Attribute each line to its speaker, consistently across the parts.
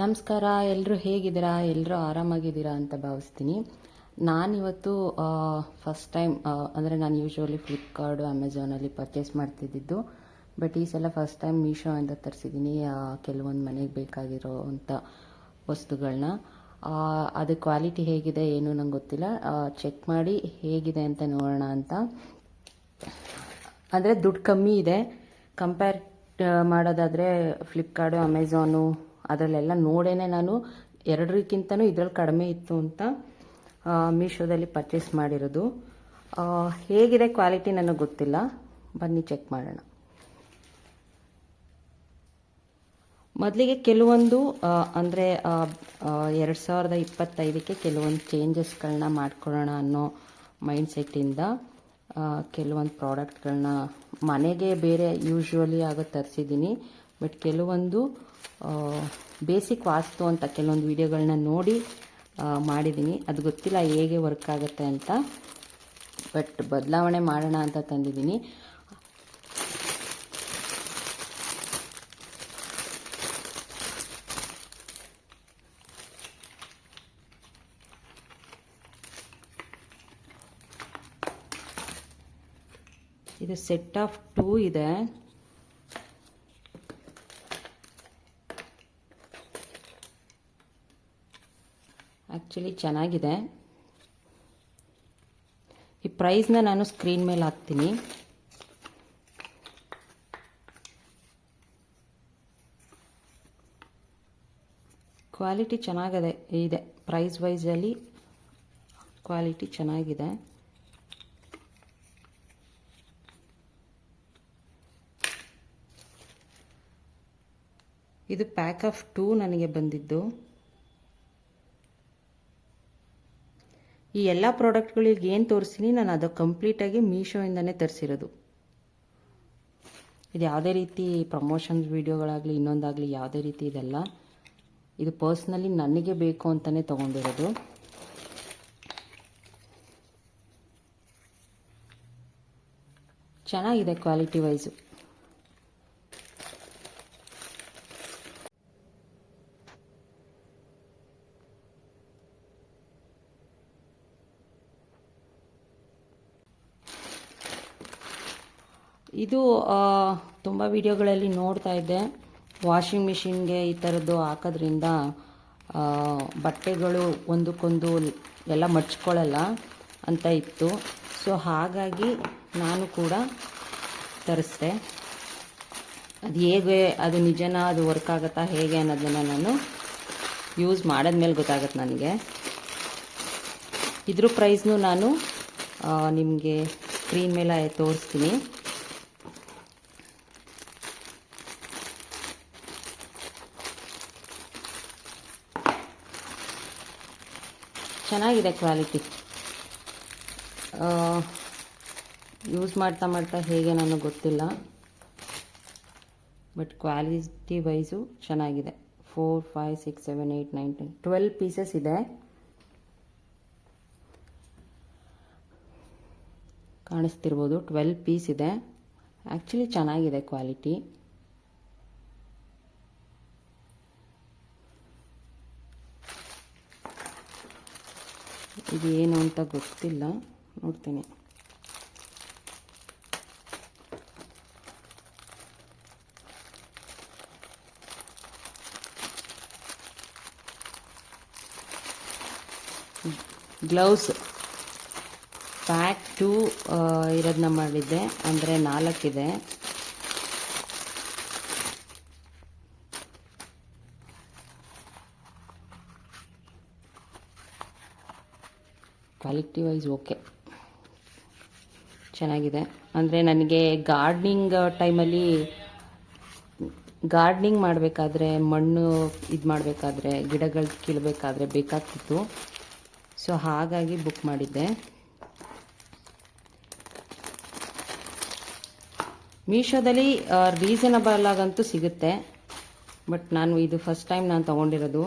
Speaker 1: ನಮಸ್ಕಾರ ಎಲ್ಲರೂ ಹೇಗಿದ್ದೀರಾ? ಎಲ್ಲರೂ ಆರಾಮಾಗಿದ್ದೀರಾ ಅಂತ ಭಾವಿಸ್ತೀನಿ. ನಾನಿವತ್ತು ಫಸ್ಟ್ ಟೈಮ್ ಅಂದರೆ ನಾನು ಯೂಶ್ವಲಿ ಫ್ಲಿಪ್ಕಾರ್ಡು ಅಮೆಝಾನಲ್ಲಿ ಪರ್ಚೇಸ್ ಮಾಡ್ತಿದ್ದಿದ್ದು. ಬಟ್ ಈ ಸಲ ಫಸ್ಟ್ ಟೈಮ್ ಮೀಶೋ ಅಂತ ತರಿಸಿದ್ದೀನಿ ಕೆಲವೊಂದು ಮನೆಗೆ ಬೇಕಾಗಿರೋ ಅಂಥ ವಸ್ತುಗಳನ್ನ ಅದು ಕ್ವಾಲಿಟಿ ಹೇಗಿದೆ, ಏನು ನಂಗೆ ಗೊತ್ತಿಲ್ಲ. ಚೆಕ್ ಮಾಡಿ ಹೇಗಿದೆ ಅಂತ ನೋಡೋಣ ಅಂತ. ಅಂದರೆ ದುಡ್ಡು ಕಮ್ಮಿ ಇದೆ. ಕಂಪೇರ್ ಮಾಡೋದಾದರೆ ಫ್ಲಿಪ್ಕಾರ್ಟು ಅಮೆಝಾನು ಅದರಲ್ಲೆಲ್ಲ ನೋಡೇನೆ ನಾನು. ಎರಡರಿಗಿಂತನೂ ಇದರಲ್ಲಿ ಕಡಿಮೆ ಇತ್ತು ಅಂತ ಮೀಶೋದಲ್ಲಿ ಪರ್ಚೇಸ್ ಮಾಡಿರೋದು. ಹೇಗಿದೆ ಕ್ವಾಲಿಟಿ ನನಗೆ ಗೊತ್ತಿಲ್ಲ. ಬನ್ನಿ ಚೆಕ್ ಮಾಡೋಣ. ಮೊದಲಿಗೆ ಕೆಲವೊಂದು ಅಂದರೆ ಎರಡು ಸಾವಿರದ ಇಪ್ಪತ್ತೈದಕ್ಕೆ ಕೆಲವೊಂದು ಚೇಂಜಸ್ಗಳನ್ನ ಮಾಡ್ಕೊಳ್ಳೋಣ ಅನ್ನೋ ಮೈಂಡ್ಸೆಟ್ಟಿಂದ ಕೆಲವೊಂದು ಪ್ರಾಡಕ್ಟ್ಗಳನ್ನ ಮನೆಗೆ ಬೇರೆ ಯೂಶ್ವಲಿ ಆಗ ತರಿಸಿದ್ದೀನಿ. ಬಟ್ ಕೆಲವೊಂದು ಬೇಸಿಕ್ ವಾಸ್ತು ಅಂತ ಕೆಲವೊಂದು ವಿಡಿಯೋಗಳನ್ನ ನೋಡಿ ಮಾಡಿದ್ದೀನಿ ಅದು ಗೊತ್ತಿಲ್ಲ ಹೇಗೆ ವರ್ಕ್ ಆಗುತ್ತೆ ಅಂತ. ಬಟ್ ಬದಲಾವಣೆ ಮಾಡೋಣ ಅಂತ ತಂದಿದ್ದೀನಿ ಇದು ಸೆಟ್ ಆಫ್ ಟೂ ಇದೆ. ಆ್ಯಕ್ಚುಲಿ ಚೆನ್ನಾಗಿದೆ. ಈ ಪ್ರೈಸ್ನ ನಾನು ಸ್ಕ್ರೀನ್ ಮೇಲೆ ಹಾಕ್ತೀನಿ. ಕ್ವಾಲಿಟಿ ಚೆನ್ನಾಗಿದೆ ಇದೆ. ಪ್ರೈಸ್ ವೈಸಲ್ಲಿ ಕ್ವಾಲಿಟಿ ಚೆನ್ನಾಗಿದೆ. ಇದು ಪ್ಯಾಕ್ ಆಫ್ ಟೂ ನನಗೆ ಬಂದಿದ್ದು. ಈ ಎಲ್ಲ ಪ್ರಾಡಕ್ಟ್ಗಳಿಗೆ ಏನು ತೋರಿಸ್ತೀನಿ, ನಾನು ಅದು ಕಂಪ್ಲೀಟಾಗಿ ಮೀಶೋಯಿಂದನೇ ತರಿಸಿರೋದು. ಇದು ಯಾವುದೇ ರೀತಿ ಪ್ರಮೋಷನ್ಸ್ ವೀಡಿಯೋಗಳಾಗಲಿ ಇನ್ನೊಂದಾಗಲಿ ಯಾವುದೇ ರೀತಿ ಇದೆಲ್ಲ, ಇದು ಪರ್ಸ್ನಲಿ ನನಗೆ ಬೇಕು ಅಂತಲೇ ತೊಗೊಂಡಿರೋದು. ಚೆನ್ನಾಗಿದೆ ಕ್ವಾಲಿಟಿ ವೈಸು ಇದು ತುಂಬ ವಿಡಿಯೋಗಳಲ್ಲಿ ನೋಡ್ತಾ ಇದ್ದೆ. ವಾಷಿಂಗ್ ಮಿಷಿನ್ಗೆ ಈ ಥರದ್ದು ಹಾಕೋದ್ರಿಂದ ಬಟ್ಟೆಗಳು ಒಂದಕ್ಕೊಂದು ಎಲ್ಲ ಮಡ್ಚ್ಕೊಳ್ಳಲ್ಲ ಅಂತ ಇತ್ತು. ಸೊ ಹಾಗಾಗಿ ನಾನು ಕೂಡ ತರಿಸ್ದೆ. ಅದು ಹೇಗೆ, ಅದು ನಿಜನಾ, ಅದು ವರ್ಕ್ ಆಗುತ್ತಾ, ಹೇಗೆ ಅನ್ನೋದನ್ನು ನಾನು ಯೂಸ್ ಮಾಡಿದ್ಮೇಲೆ ಗೊತ್ತಾಗುತ್ತೆ ನನಗೆ. ಇದ್ರ ಪ್ರೈಸ್ನು ನಾನು ನಿಮಗೆ ಸ್ಕ್ರೀನ್ ಮೇಲೆ ತೋರಿಸ್ತೀನಿ. ಚೆನ್ನಾಗಿದೆ ಕ್ವಾಲಿಟಿ. ಯೂಸ್ ಮಾಡ್ತಾ ಮಾಡ್ತಾ ಹೇಗೆ ನನಗೆ ಗೊತ್ತಿಲ್ಲ. ಬಟ್ ಕ್ವಾಲಿಟಿ ವೈಸು ಚೆನ್ನಾಗಿದೆ. Four, five, six, seven, eight, nine, ten, twelve pieces ಇದೆ. ಕಾಣಿಸ್ತಿರ್ಬೋದು. ಟ್ವೆಲ್ ಪೀಸ್ ಇದೆ. ಆ್ಯಕ್ಚುಲಿ ಚೆನ್ನಾಗಿದೆ ಕ್ವಾಲಿಟಿ. ಇದು ಏನು ಅಂತ ಗೊತ್ತಿಲ್ಲ. ನೋಡ್ತೀನಿ. ಗ್ಲೌಸ್ ಪ್ಯಾಕ್ ಟು ಇರೋದನ್ನ ಮಾಡಿದ್ದೆ. ಅಂದರೆ ನಾಲ್ಕಿದೆ. ಕ್ವಾಲಿಟಿ ವೈಸ್ ಓಕೆ ಚೆನ್ನಾಗಿದೆ. ಅಂದರೆ ನನಗೆ ಗಾರ್ಡ್ನಿಂಗ್ ಟೈಮಲ್ಲಿ ಗಾರ್ಡ್ನಿಂಗ್ ಮಾಡಬೇಕಾದ್ರೆ, ಮಣ್ಣು ಇದು ಮಾಡಬೇಕಾದ್ರೆ, ಗಿಡಗಳು ಕೀಳಬೇಕಾದ್ರೆ ಬೇಕಾಗ್ತಿತ್ತು. ಸೊ ಹಾಗಾಗಿ ಬುಕ್ ಮಾಡಿದ್ದೆ. ಮೀಶೋದಲ್ಲಿ ರೀಸನಬಲ್ ಆಗಂತೂ ಸಿಗುತ್ತೆ. ಬಟ್ ನಾನು ಇದು ಫಸ್ಟ್ ಟೈಮ್ ನಾನು ತೊಗೊಂಡಿರೋದು.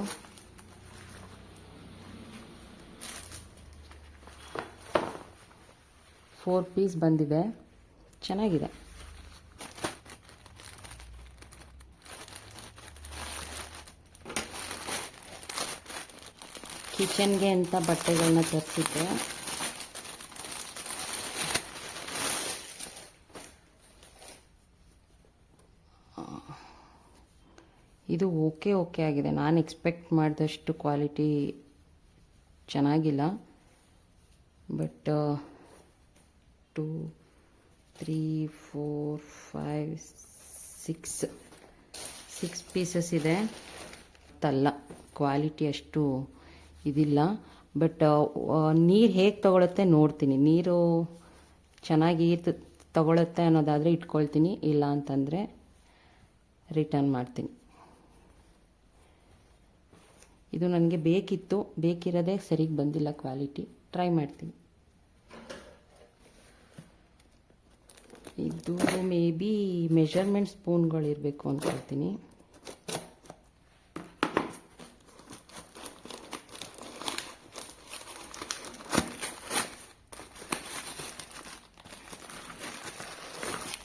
Speaker 1: ಫೋರ್ ಪೀಸ್ ಬಂದಿದೆ. ಚೆನ್ನಾಗಿದೆ. ಕಿಚನ್ಗೆ ಅಂತ ಬಟ್ಟೆಗಳನ್ನ ತರಿಸಿದ್ದೆ. ಇದು ಓಕೆ ಓಕೆ ಆಗಿದೆ. ನಾನು ಎಕ್ಸ್ಪೆಕ್ಟ್ ಮಾಡಿದಷ್ಟು ಕ್ವಾಲಿಟಿ ಚೆನ್ನಾಗಿಲ್ಲ. But two three four five six six pieces ಇದೆ. ತಲ್ಲ. ಕ್ವಾಲಿಟಿ ಅಷ್ಟು ಇದಿಲ್ಲ. ಬಟ್ ನೀರು ಹೇಗೆ ತಗೊಳುತ್ತೆ ನೋಡ್ತೀನಿ. ನೀರು ಚೆನ್ನಾಗಿ ತಗೊಳತ್ತೆ ಅನ್ನೋದಾದರೆ ಇಟ್ಕೊಳ್ತೀನಿ. ಇಲ್ಲ ಅಂತಂದರೆ ರಿಟರ್ನ್ ಮಾಡ್ತೀನಿ. ಇದು ನನಗೆ ಬೇಕಿತ್ತು. ಬೇಕಿರೋದೇ ಸರಿಗೆ ಬಂದಿಲ್ಲ ಕ್ವಾಲಿಟಿ. ಟ್ರೈ ಮಾಡ್ತೀನಿ. ಇದು ಮೇ ಬಿ ಮೆಷರ್ಮೆಂಟ್ ಸ್ಪೂನ್ಗಳಿರಬೇಕು ಅಂದ್ಕೊಳ್ತೀನಿ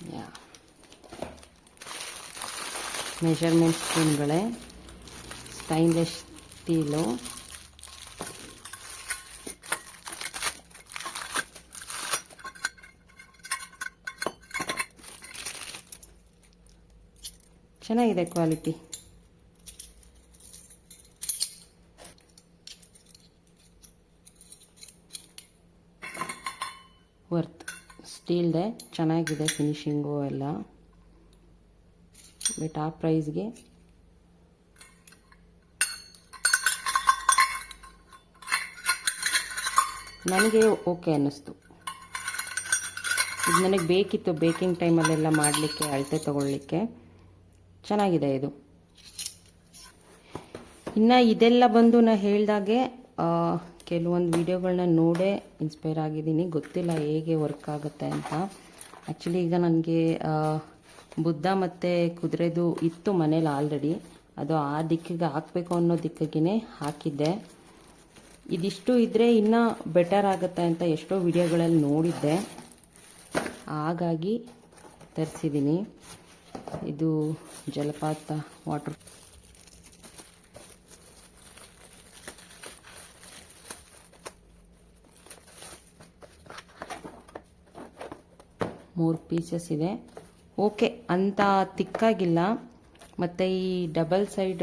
Speaker 1: ಯಾ ಮೆಷರ್ಮೆಂಟ್ ಸ್ಪೂನ್ಗಳೇ ಸ್ಟೈನ್ಲೆಸ್ ಸ್ಟೀಲು ಚೆನ್ನಾಗಿದೆ ಕ್ವಾಲಿಟಿ. ವರ್ತ್. ಸ್ಟೀಲ್ದೆ ಚೆನ್ನಾಗಿದೆ ಫಿನಿಶಿಂಗು ಎಲ್ಲ. ಬಟ್ ಆ ಪ್ರೈಸ್ಗೆ. ನನಗೆ ಓಕೆ ಅನ್ನಿಸ್ತು. ಇದು ನನಗೆ ಬೇಕಿತ್ತು ಬೇಕಿಂಗ್ ಟೈಮಲ್ಲೆಲ್ಲ ಮಾಡಲಿಕ್ಕೆ, ಅಳತೆ ತಗೊಳ್ಳಿಕ್ಕೆ ಚೆನ್ನಾಗಿದೆ ಇದು. ಇನ್ನು ಇದೆಲ್ಲ ಬಂದು ನಾನು ಹೇಳಿದಾಗೆ ಕೆಲವೊಂದು ವಿಡಿಯೋಗಳನ್ನ ನೋಡೇ ಇನ್ಸ್ಪೈರ್ ಆಗಿದ್ದೀನಿ. ಗೊತ್ತಿಲ್ಲ ಹೇಗೆ ವರ್ಕ್ ಆಗುತ್ತೆ ಅಂತ. ಆ್ಯಕ್ಚುಲಿ ಈಗ ನನಗೆ ಬುದ್ಧ ಮತ್ತು ಕುದುರೆದು ಇತ್ತು ಮನೇಲಿ ಆಲ್ರೆಡಿ ಅದು ಆ ದಿಕ್ಕಿಗೆ ಹಾಕಬೇಕು ಅನ್ನೋ ದಿಕ್ಕಿಗೆ ಹಾಕಿದ್ದೆ. ಇದಿಷ್ಟು ಇದ್ದರೆ ಇನ್ನೂ ಬೆಟರ್ ಆಗುತ್ತೆ ಅಂತ ಎಷ್ಟೋ ವಿಡಿಯೋಗಳಲ್ಲಿ ನೋಡಿದ್ದೆ. ಹಾಗಾಗಿ ತರಿಸಿದ್ದೀನಿ ಇದು ಜಲಪಾತ ವಾಟರ್ ಮೂರು ಪೀಸಸ್ ಇದೆ. ಓಕೆ, ಅಂತ ತಿಕ್ಕಾಗಿಲ್ಲ. ಮತ್ತು ಈ ಡಬಲ್ ಸೈಡ್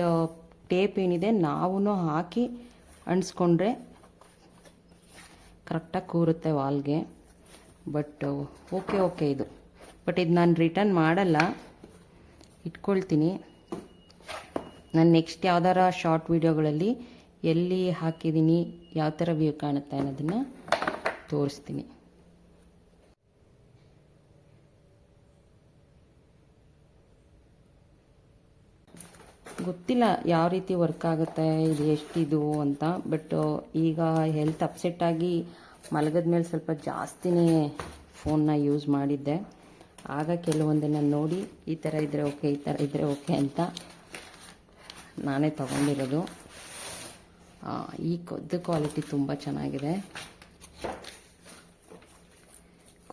Speaker 1: ಟೇಪ್ ಏನಿದೆ ನಾವೂ ಹಾಕಿ ಅಂಟಿಸ್ಕೊಂಡ್ರೆ ಕರೆಕ್ಟಾಗಿ ಕೂರುತ್ತೆ ವಾಲ್ಗೆ. ಬಟ್, ಓಕೆ ಓಕೆ ಇದು. ಬಟ್ ಇದು ನಾನು ರಿಟರ್ನ್ ಮಾಡಲ್ಲ. ಇಟ್ಕೊಳ್ತೀನಿ. ನಾನು ನೆಕ್ಸ್ಟ್ ಯಾವ್ದಾರ ಶಾರ್ಟ್ ವೀಡಿಯೋಗಳಲ್ಲಿ ಎಲ್ಲಿ ಹಾಕಿದ್ದೀನಿ ಯಾವ ಥರ ವ್ಯೂ ಕಾಣುತ್ತೆ ಅನ್ನೋದನ್ನು ತೋರಿಸ್ತೀನಿ. ಗೊತ್ತಿಲ್ಲ ಯಾವ ರೀತಿ ವರ್ಕ್ ಆಗುತ್ತೆ, ಇದು ಎಷ್ಟಿದು ಅಂತ ಬಟ್ ಈಗ ಹೆಲ್ತ್ ಅಪ್ಸೆಟ್ ಆಗಿ ಮಲಗದ ಮೇಲೆ ಸ್ವಲ್ಪ ಜಾಸ್ತಿನೇ ಫೋನ್ನ ಯೂಸ್ ಮಾಡಿದ್ದೆ. ಆಗ ಕೆಲವೊಂದನ್ನು ನೋಡಿ ಈ ಥರ ಇದ್ದರೆ ಓಕೆ, ಈ ಥರ ಇದ್ದರೆ ಓಕೆ ಅಂತ ನಾನೇ ತಗೊಂಡಿರೋದು. ಈ ಕದ್ದು ಕ್ವಾಲಿಟಿ ತುಂಬ ಚೆನ್ನಾಗಿದೆ.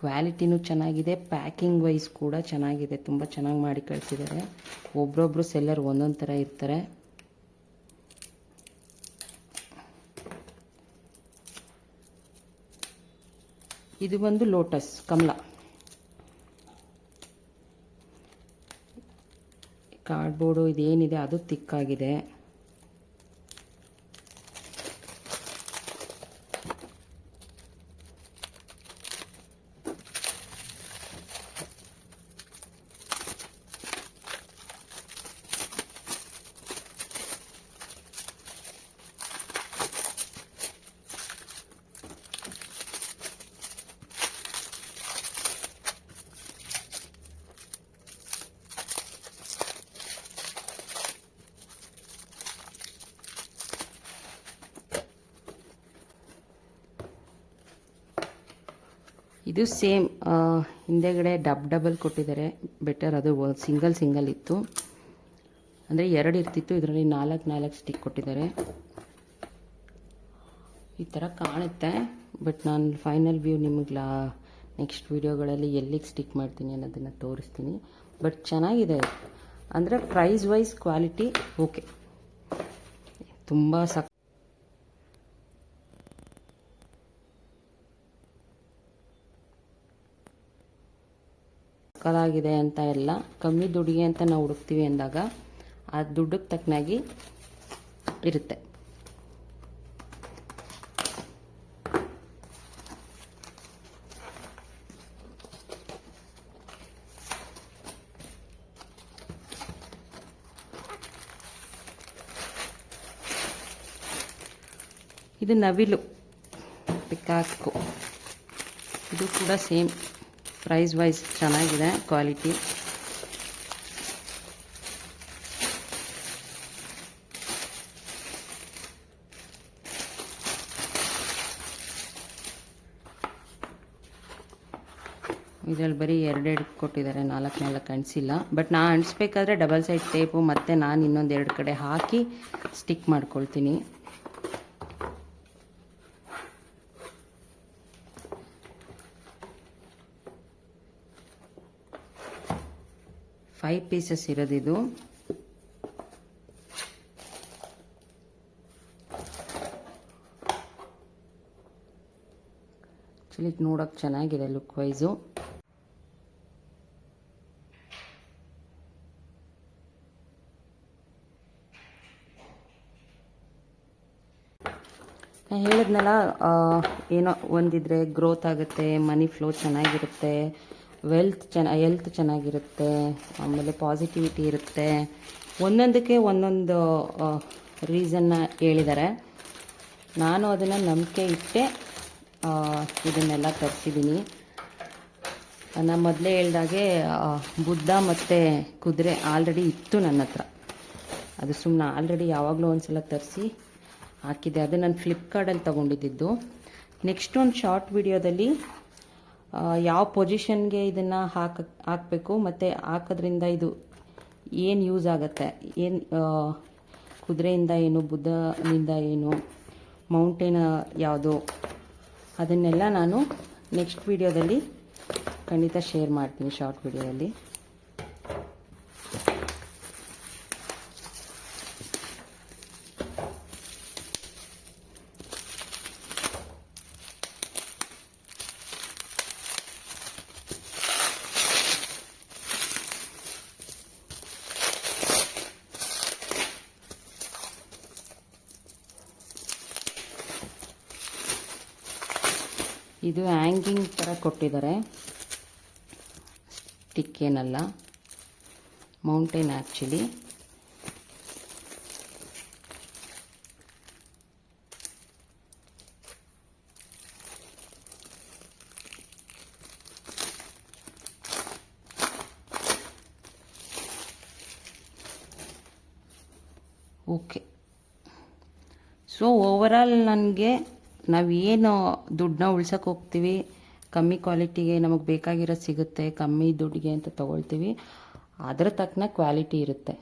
Speaker 1: ಕ್ವಾಲಿಟಿನೂ ಚೆನ್ನಾಗಿದೆ ಪ್ಯಾಕಿಂಗ್ ವೈಸ್ ಕೂಡ ಚೆನ್ನಾಗಿದೆ, ತುಂಬ ಚೆನ್ನಾಗಿ ಮಾಡಿ ಕಳಿಸಿದ್ದಾರೆ. ಒಬ್ರೊಬ್ರು ಸೆಲ್ಲರ್ ಒಂದೊಂದು ಥರ ಇರ್ತಾರೆ. ಇದು ಬಂದು ಲೋಟಸ್ ಕಮಲ. ಕಾರ್ಡ್ಬೋರ್ಡು ಇದೇನಿದೆ ಅದು ತಿಕ್ಕಾಗಿದೆ ಇದು ಸೇಮ್ ಹಿಂದೆಗಡೆ ಡಬ್ ಡಬಲ್ ಕೊಟ್ಟಿದ್ದಾರೆ. ಬೆಟರ್ ಅದು ಸಿಂಗಲ್ ಸಿಂಗಲ್ ಇತ್ತು. ಅಂದರೆ ಎರಡು ಇರ್ತಿತ್ತು, ಇದರಲ್ಲಿ ನಾಲ್ಕು ನಾಲ್ಕು ಸ್ಟಿಕ್ ಕೊಟ್ಟಿದ್ದಾರೆ. ಈ ಥರ ಕಾಣುತ್ತೆ ಬಟ್ ನಾನು ಫೈನಲ್ ವ್ಯೂ ನಿಮಗೆ ಲಾ ನೆಕ್ಸ್ಟ್ ವೀಡಿಯೋಗಳಲ್ಲಿ ಎಲ್ಲಿಗೆ ಸ್ಟಿಕ್ ಮಾಡ್ತೀನಿ ಅನ್ನೋದನ್ನು ತೋರಿಸ್ತೀನಿ. ಬಟ್ ಚೆನ್ನಾಗಿದೆ. ಅಂದರೆ ಪ್ರೈಸ್ ವೈಸ್ ಕ್ವಾಲಿಟಿ ಓಕೆ ತುಂಬ ಸಕ್ ಕಲಾಗಿದೆ ಅಂತ ಎಲ್ಲ, ಕಮ್ಮಿ ದುಡಿಗೆ ಅಂತ ನಾವು ಹುಡುಕ್ತೀವಿ ಅಂದಾಗ, ಆ ದುಡ್ಡಕ್ಕೆ ತಕ್ಕನಾಗಿ ಇರುತ್ತೆ. ಇದು ನವಿಲು ಪಿಕಾಕು ಇದು ಕೂಡ ಸೇಮ್. ಪ್ರೈಸ್ ವೈಸ್ ಚೆನ್ನಾಗಿದೆ ಕ್ವಾಲಿಟಿ ಇದರಲ್ಲಿ ಬರೀ ಎರಡೆರಡು ಕೊಟ್ಟಿದ್ದಾರೆ ನಾಲ್ಕು ನಾಲ್ಕು ಅಂಟಿಸಿಲ್ಲ ಬಟ್ ನಾನು ಅಂಟಿಸ್ಬೇಕಾದ್ರೆ ಡಬಲ್ ಸೈಡ್ ಟೇಪು ಮತ್ತು ನಾನು ಇನ್ನೊಂದು ಎರಡು ಕಡೆ ಹಾಕಿ ಸ್ಟಿಕ್ ಮಾಡ್ಕೊಳ್ತೀನಿ. ಫೈವ್ ಪೀಸಸ್ ಇರೋದಿದು. ಆ್ಯಕ್ಚುಲಿ ನೋಡೋಕೆ ಚೆನ್ನಾಗಿದೆ ಲುಕ್ ವೈಸು ನಾನು ಹೇಳಿದ್ನಲ್ಲ ಏನೋ ಒಂದಿದ್ರೆ ಗ್ರೋತ್ ಆಗುತ್ತೆ ಮನಿ ಫ್ಲೋ ಚೆನ್ನಾಗಿರುತ್ತೆ. ವೆಲ್ತ್ ಚೆನ್ನ ಹೆಲ್ತ್ ಚೆನ್ನಾಗಿರುತ್ತೆ, ಆಮೇಲೆ ಪಾಸಿಟಿವಿಟಿ ಇರುತ್ತೆ. ಒಂದೊಂದಕ್ಕೆ ಒಂದೊಂದು ರೀಸನ್ನ ಹೇಳಿದ್ದಾರೆ ನಾನು ಅದನ್ನು ನಂಬಿಕೆ ಇಟ್ಟೆ ಇದನ್ನೆಲ್ಲ ತರಿಸಿದ್ದೀನಿ ನಾನು ಮೊದಲೇ ಹೇಳ್ದಾಗೆ ಬುದ್ಧ ಮತ್ತು ಕುದುರೆ ಆಲ್ರೆಡಿ ಇತ್ತು ನನ್ನ ಹತ್ರ. ಅದು ಸುಮ್ಮನೆ ಆಲ್ರೆಡಿ ಯಾವಾಗಲೂ ಒಂದು ಸಲ ತರಿಸಿ ಹಾಕಿದೆ. ಅದು ನಾನು ಫ್ಲಿಪ್ಕಾರ್ಟಲ್ಲಿ ತೊಗೊಂಡಿದ್ದು. ನೆಕ್ಸ್ಟ್ ಒಂದು ಶಾರ್ಟ್ ವಿಡಿಯೋದಲ್ಲಿ ಯಾವ ಪೊಸಿಷನ್ಗೆ ಇದನ್ನು ಹಾಕ, ಹಾಕಬೇಕು, ಮತ್ತು ಹಾಕೋದ್ರಿಂದ ಇದು ಏನು ಯೂಸ್ ಆಗುತ್ತೆ? ಏನು ಕುದುರೆಯಿಂದ ಏನು ಬುದ್ಧನಿಂದ ಏನು ಮೌಂಟೇನ್ ಯಾವುದು? ಅದನ್ನೆಲ್ಲ ನಾನು ನೆಕ್ಸ್ಟ್ ವಿಡಿಯೋದಲ್ಲಿ ಖಂಡಿತ ಶೇರ್ ಮಾಡ್ತೀನಿ ಶಾರ್ಟ್ ವಿಡಿಯೋದಲ್ಲಿ ಇದು ಹ್ಯಾಂಗಿಂಗ್ ಥರ ಕೊಟ್ಟಿದ್ದಾರೆ. ಸ್ಟಿಕ್ ಏನಲ್ಲ. Mountain actually okay so overall ನನಗೆ ನಾವು ಏನು ದುಡ್ಡನ್ನ ಉಳ್ಸೋಕೆ ಹೋಗ್ತೀವಿ, ಕಮ್ಮಿ ಕ್ವಾಲಿಟಿಗೆ ನಮಗೆ ಬೇಕಾಗಿರೋದು ಸಿಗುತ್ತೆ, ಕಮ್ಮಿ ದುಡ್ಡಿಗೆ ಅಂತ ತೊಗೊಳ್ತೀವಿ. ಅದರ ತಕ್ಕನ ಕ್ವಾಲಿಟಿ ಇರುತ್ತೆ.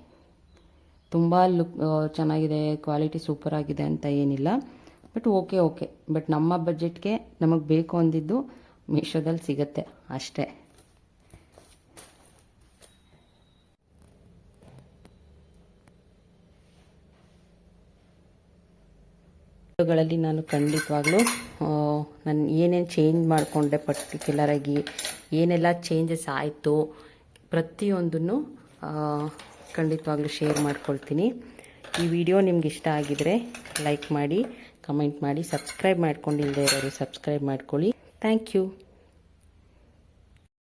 Speaker 1: ತುಂಬ ಲುಕ್ ಚೆನ್ನಾಗಿದೆ, ಕ್ವಾಲಿಟಿ ಸೂಪರ್ ಆಗಿದೆ ಅಂತ ಏನಿಲ್ಲ. But okay okay. ಬಟ್ ನಮ್ಮ ಬಜೆಟ್ಗೆ ನಮಗೆ ಬೇಕು ಅಂದಿದ್ದು ಮೀಶೋದಲ್ಲಿ ಸಿಗುತ್ತೆ ಅಷ್ಟೇ. ಗಳಲ್ಲಿ ನಾನು ಖಂಡಿತವಾಗ್ಲೂ ನಾನು ಏನೇನು ಚೇಂಜ್ ಮಾಡಿಕೊಂಡೆ ಪರ್ಟಿಕ್ಯುಲರಾಗಿ ಏನೆಲ್ಲ ಚೇಂಜಸ್ ಆಯಿತು, ಪ್ರತಿಯೊಂದನ್ನು ಖಂಡಿತವಾಗ್ಲೂ ಶೇರ್ ಮಾಡ್ಕೊಳ್ತೀನಿ. ಈ ವಿಡಿಯೋ ನಿಮ್ಗೆ ಇಷ್ಟ ಆಗಿದರೆ ಲೈಕ್ ಮಾಡಿ ಕಮೆಂಟ್ ಮಾಡಿ ಸಬ್ಸ್ಕ್ರೈಬ್ ಮಾಡ್ಕೊಂಡಿಲ್ಲದೆ ಇರೋರು ಸಬ್ಸ್ಕ್ರೈಬ್ ಮಾಡ್ಕೊಳ್ಳಿ. Thank you